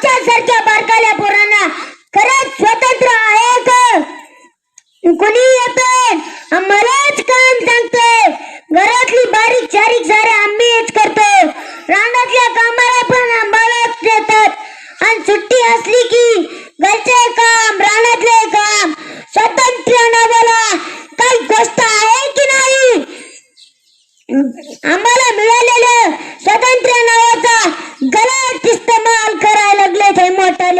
आमच्या सारख्या बारकाल्या पोरांना खरंच स्वतंत्र आहे का? कोणी येते मलाच काम सांगते घरातली बारीक चारीक सारे आम्हीच करतो. रानातल्या कामाला पण आम्हालाच देतात. आणि सुट्टी असली की घरचे काम रानातले काम स्वातंत्र्य नावाला काही गोष्ट आहे की नाही आम्हाला मिळालेलं स्वातंत्र्य नावाचा गलत इस्तेमाल करायला लागले ते मोठाले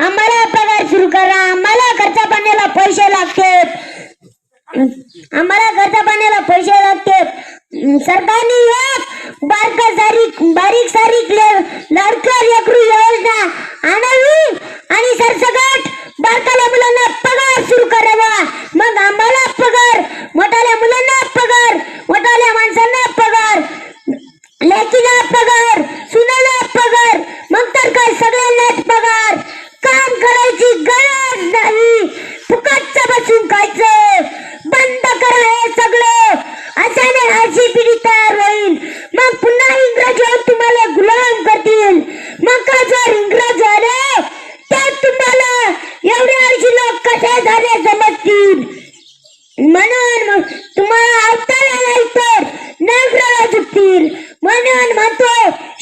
आम्हाला पगार सुरू करा. आम्हाला खर्चा पाण्याला पैसे लागते. आम्हाला खर्चा पाण्याला पैसे लागते. सरकारने एक बारक सारीक बारीक सारीक ले- एकरू योजना आणावी आणि सरसकट बारकाल्या मुलांना पगार सुरू करावा. मग आम्हाला पगार मोठाल्या मुलांना पगार मोठाल्या माणसांना पगार लेकीला पगार सुनाला पगार. मग तर काय सगळ्यांना इंग्रज तुम्हाला गुलाम करतील. मग का जर इंग्रज झाले तर तुम्हाला एवढे अर्शी लोक कसे झाले समजतील म्हणून तुम्हाला अवतारा नाही तर नगराला झुकतील. म्हणून म्हणतो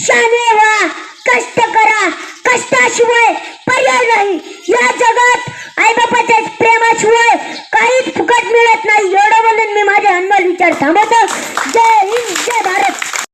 शाने व्हा कष्ट करा. कष्टाशिवाय पर्याय नाही. या जगात आईबापाच्या प्रेमाशिवाय काहीच फुकट मिळत नाही. एवढं म्हणून मी माझे अनमोल विचार थांबवतो.